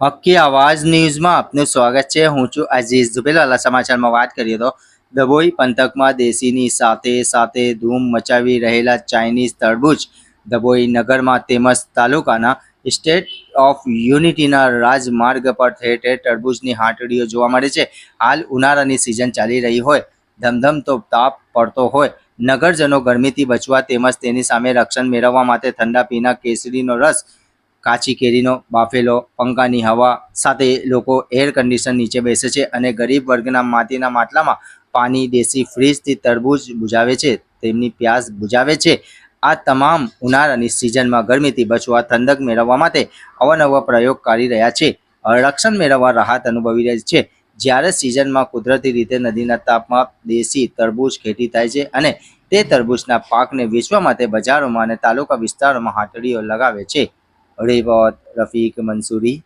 હક્કી આવાજ ન્યૂઝમાં આપનું સ્વાગત છે. હું છું અઝીઝ ઝુબેલાલા સમાચારમાં વાત કરીએ તો ડભોઈ પંથકમાં દેશીની સાથે સાથે ધૂમ મચાવી રહેલા ચાઇનીઝ તરબૂચ ડભોઈ નગરમાં તેમજ તાલુકાના સ્ટેટ ઓફ યુનિટીના રાજમાર્ગ પર ઠેર ઠેર તરબૂચની હાંટડીઓ જોવા મળે છે. હાલ ઉનાળાની સિઝન ચાલી રહી હોય, ધમધમ તો તાપ પડતો હોય. નગરજનો ગરમીથી બચવા તેમજ તેની સામે રક્ષણ મેળવવા માટે ઠંડા પીના કેસરીનો રસ કાચી કેરીનો, બાફેલો પંખાની હવા સાથે લોકો એર કન્ડિશન નીચે બેસે છે અને ગરીબ વર્ગના માટીના માટલામાં પાણી, દેશી ફ્રીજથી તરબૂચ બુજાવે છે, તેમની પ્યાસ બુજાવે છે. આ તમામ ઉનાળાની સિઝનમાં ગરમીથી બચવા ઠંડક મેળવવા માટે અવનવા પ્રયોગ કરી રહ્યા છે. રક્ષણ મેળવવા રાહત અનુભવી રહી છે. જ્યારે સિઝનમાં કુદરતી રીતે નદીના તાપમાં દેશી તરબૂચ ખેતી થાય છે અને તે તરબૂચના પાકને વેચવા માટે બજારોમાં અને તાલુકા વિસ્તારોમાં હાટડીઓ લગાવે છે. રિપોર્ટ રફીક મંસૂરી